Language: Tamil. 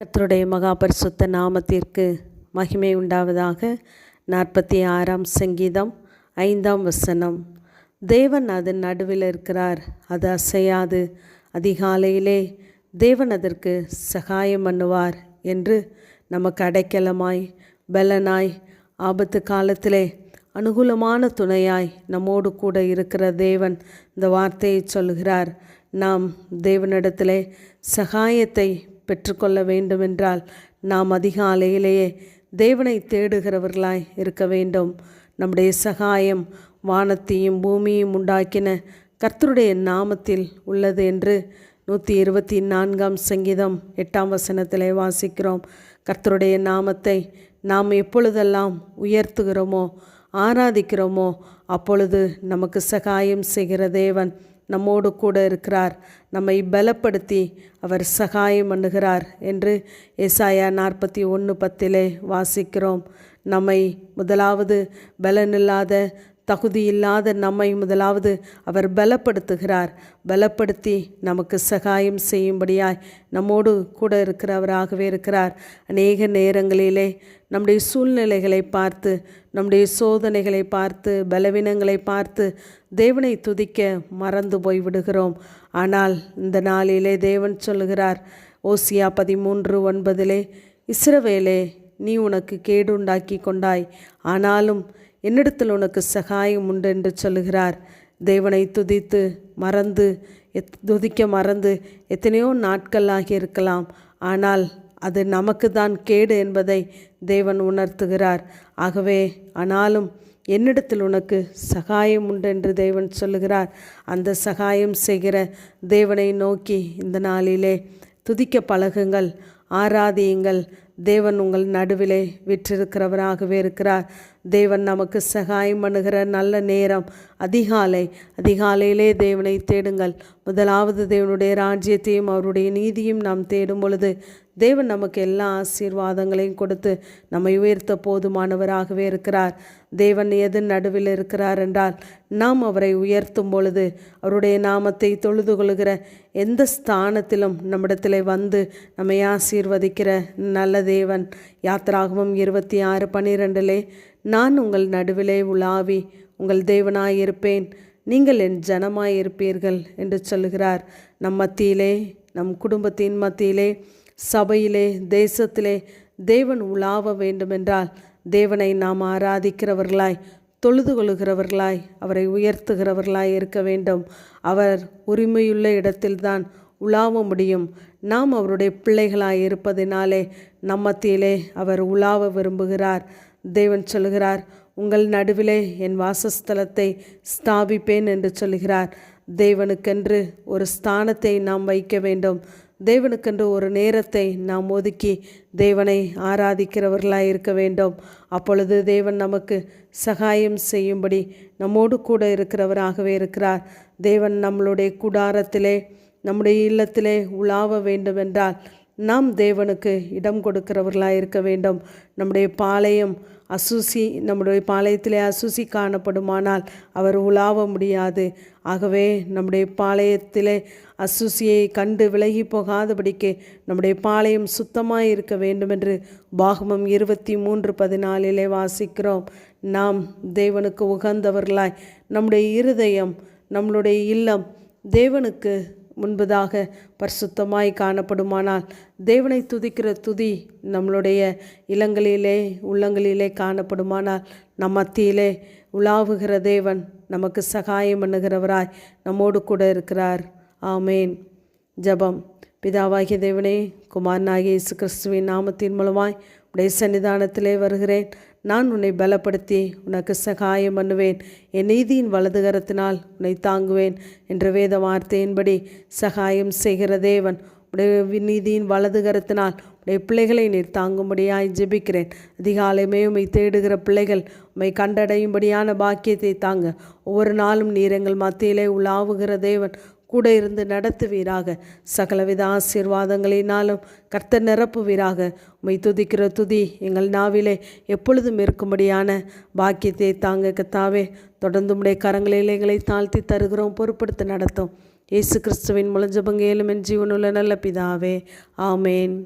கத்தருடைய மகாபரிசுத்த நாமத்திற்கு மகிமை உண்டாவதாக. நாற்பத்தி ஆறாம் சங்கீதம் ஐந்தாம் வசனம். தேவன் அதன் நடுவில் இருக்கிறார். அது அசையாது. அதிகாலையிலே தேவன் அதற்கு சகாயம் பண்ணுவார் என்று நமக்கு அடைக்கலமாய் பலனாய் ஆபத்து காலத்திலே அனுகூலமான துணையாய் நம்மோடு கூட இருக்கிற தேவன் இந்த வார்த்தையை சொல்கிறார் நாம் தேவனிடத்திலே சகாயத்தை பெற்றுக்கொள்ள வேண்டுமென்றால் நாம் அதிகாலையிலேயே தேவனை தேடுகிறவர்களாய் இருக்க வேண்டும். நம்முடைய சகாயம் வானத்தையும் பூமியும் உண்டாக்கின கர்த்தருடைய நாமத்தில் உள்ளது என்று நூற்றி இருபத்தி நான்காம் சங்கீதம் எட்டாம் வசனத்திலே வாசிக்கிறோம். கர்த்தருடைய நாமத்தை நாம் எப்பொழுதெல்லாம் உயர்த்துகிறோமோ ஆராதிக்கிறோமோ அப்பொழுது நமக்கு சகாயம் செய்கிற தேவன் நம்மோடு கூட இருக்கிறார். நம்மை பலப்படுத்தி அவர் சகாயம் பண்ணுகிறார் என்று ஏசாயா நாற்பத்தி ஒன்று பத்திலே வாசிக்கிறோம். நம்மை முதலாவது பலனில்லாத தகுதியில்லாத நம்மை முதலாவது அவர் பலப்படுத்துகிறார். பலப்படுத்தி நமக்கு சகாயம் செய்யும்படியாய் நம்மோடு கூட இருக்கிறவராகவே இருக்கிறார். அநேக நேரங்களிலே நம்முடைய சூழ்நிலைகளை பார்த்து நம்முடைய சோதனைகளை பார்த்து பலவீனங்களை பார்த்து தேவனை துதிக்க மறந்து போய் விடுகிறோம். ஆனால் இந்த நாளிலே தேவன் சொல்லுகிறார் ஓசியா பதிமூன்று ஒன்பதிலே இஸ்ரவேலே நீ உனக்கு கேடு உண்டாக்கி கொண்டாய். ஆனாலும் என்னிடத்தில் உனக்கு சகாயம் உண்டு என்று சொல்லுகிறார். தேவனை துதித்து மறந்து எத் துதிக்க மறந்து எத்தனையோ நாட்களாகி இருக்கலாம் ஆனால் அது நமக்கு தான் கேடு என்பதை தேவன் உணர்த்துகிறார். ஆகவே ஆனாலும் என்னிடத்தில் உனக்கு சகாயம் உண்டு என்று தேவன் சொல்லுகிறார். அந்த சகாயம் செய்கிற தேவனை நோக்கி இந்த நாளிலே துதிக்க பழகுங்கள். ஆராதியுங்கள். தேவன் உங்கள் நடுவிலே விற்றிருக்கிறவராகவே இருக்கிறார். தேவன் நமக்கு சகாயம் பண்ணுகிற நல்ல நேரம் அதிகாலை. அதிகாலையிலே தேவனை தேடுங்கள். முதலாவது தேவனுடைய ராஜ்யத்தையும் அவருடைய நீதியும் நாம் தேடும் பொழுது தேவன் நமக்கு எல்லா ஆசீர்வாதங்களையும் கொடுத்து நம்மை உயர்த்த போதுமானவராகவே இருக்கிறார். தேவன் எது நடுவில் இருக்கிறார் என்றால் நாம் அவரை உயர்த்தும் பொழுது அவருடைய நாமத்தை தொழுது கொள்கிற எந்த ஸ்தானத்திலும் நம்மிடத்தில் வந்து நம்மை ஆசீர்வதிக்கிற நல்ல தேவன். யாத்திராகமும் இருபத்தி ஆறு பன்னிரெண்டிலே நான் உங்கள் நடுவிலே உலாவி உங்கள் தேவனாயிருப்பேன். நீங்கள் என் ஜனமாயிருப்பீர்கள் என்று சொல்கிறார் நம் மத்தியிலே நம் குடும்பத்தின் மத்தியிலே சபையிலே தேசத்திலே தேவன் உலாவ வேண்டுமென்றால் தேவனை நாம் ஆராதிக்கிறவர்களாய் தொழுது கொள்கிறவர்களாய் அவரை உயர்த்துகிறவர்களாய் இருக்க வேண்டும். அவர் உரிமையுள்ள இடத்தில்தான் உலாவ முடியும். நாம் அவருடைய பிள்ளைகளாய் இருப்பதினாலே நம்மத்திலே அவர் உலாவ விரும்புகிறார். தேவன் சொல்கிறார் உங்கள் நடுவிலே என் வாசஸ்தலத்தை ஸ்தாபிப்பேன் என்று சொல்கிறார் தேவனுக்கென்று ஒரு ஸ்தானத்தை நாம் வைக்க வேண்டும். தேவனுக்கென்று ஒரு நேரத்தை நாம் ஒதுக்கி தேவனை ஆராதிக்கிறவர்களாக இருக்க வேண்டும். அப்பொழுது தேவன் நமக்கு சகாயம் செய்யும்படி நம்மோடு கூட இருக்கிறவராகவே இருக்கிறார். தேவன் நம்மளுடைய கூடாரத்திலே நம்முடைய இல்லத்திலே உலாவ வேண்டுமென்றால் நாம் தேவனுக்கு இடம் கொடுக்கிறவர்களாக இருக்க வேண்டும். நம்முடைய பாளையம் அசூசி நம்முடைய பாளையத்திலே அசூசி காணப்படுமானால் அவர் உலாவ முடியாது. ஆகவே நம்முடைய பாளையத்திலே அசூசியை கண்டு விலகி போகாதபடிக்கு நம்முடைய பாளையம் சுத்தமாக இருக்க வேண்டும் என்று பாகமம் இருபத்தி மூன்று பதினாலிலே வாசிக்கிறோம். நாம் தேவனுக்கு உகந்தவர்களாய் நம்முடைய இருதயம் நம்மளுடைய இல்லம் தேவனுக்கு முன்பதாக பரிசுத்தமாய் காணப்படுமானால் தேவனை துதிக்கிற துதி நம்மளுடைய இளங்களிலே உள்ளங்களிலே காணப்படுமானால் நம் மத்தியிலே உலாவுகிற தேவன் நமக்கு சகாயம் பண்ணுகிறவராய் நம்மோடு கூட இருக்கிறார். ஆமேன். ஜபம். பிதாவாகிய தேவனே குமாரனாகிய இயேசு கிறிஸ்துவின் நாமத்தின் மூலமாய் உடைய சன்னிதானத்திலே வருகிறேன். நான் உன்னை பலப்படுத்தி உனக்கு சகாயம் பண்ணுவேன். என் நீதியின் வலதுகரத்தினால் உன்னை தாங்குவேன் என்ற வேத வார்த்தையின்படி சகாயம் செய்கிற தேவன் உடைய நீதியின் வலதுகரத்தினால் உடைய பிள்ளைகளை நீர் தாங்கும்படியாய் ஜெபிக்கிறேன். அதிகாலையுமே உண்மை தேடுகிற பிள்ளைகள் உண்மை கண்டடையும்படியான பாக்கியத்தை தாங்க. ஒவ்வொரு நாளும் நீர் எங்கள் மத்தியிலே உலாவுகிற தேவன் கூட இருந்து நடத்துவீராக. சகலவித ஆசீர்வாதங்களினாலும் கர்த்த நிரப்புவீராக. உமை துதிக்கிற துதி எங்கள் நாவிலே எப்பொழுதும் இருக்கும்படியான பாக்கியத்தை தாங்க கத்தாவே. தொடர்ந்து உடைய கரங்களில் எங்களை தாழ்த்தி தருகிறோம் பொருட்படுத்த நடத்தும். இயேசு கிறிஸ்துவின் முழஞ்சபங்கேலும் என் ஜீவனுள்ள நல்ல பிதாவே. ஆமேன்.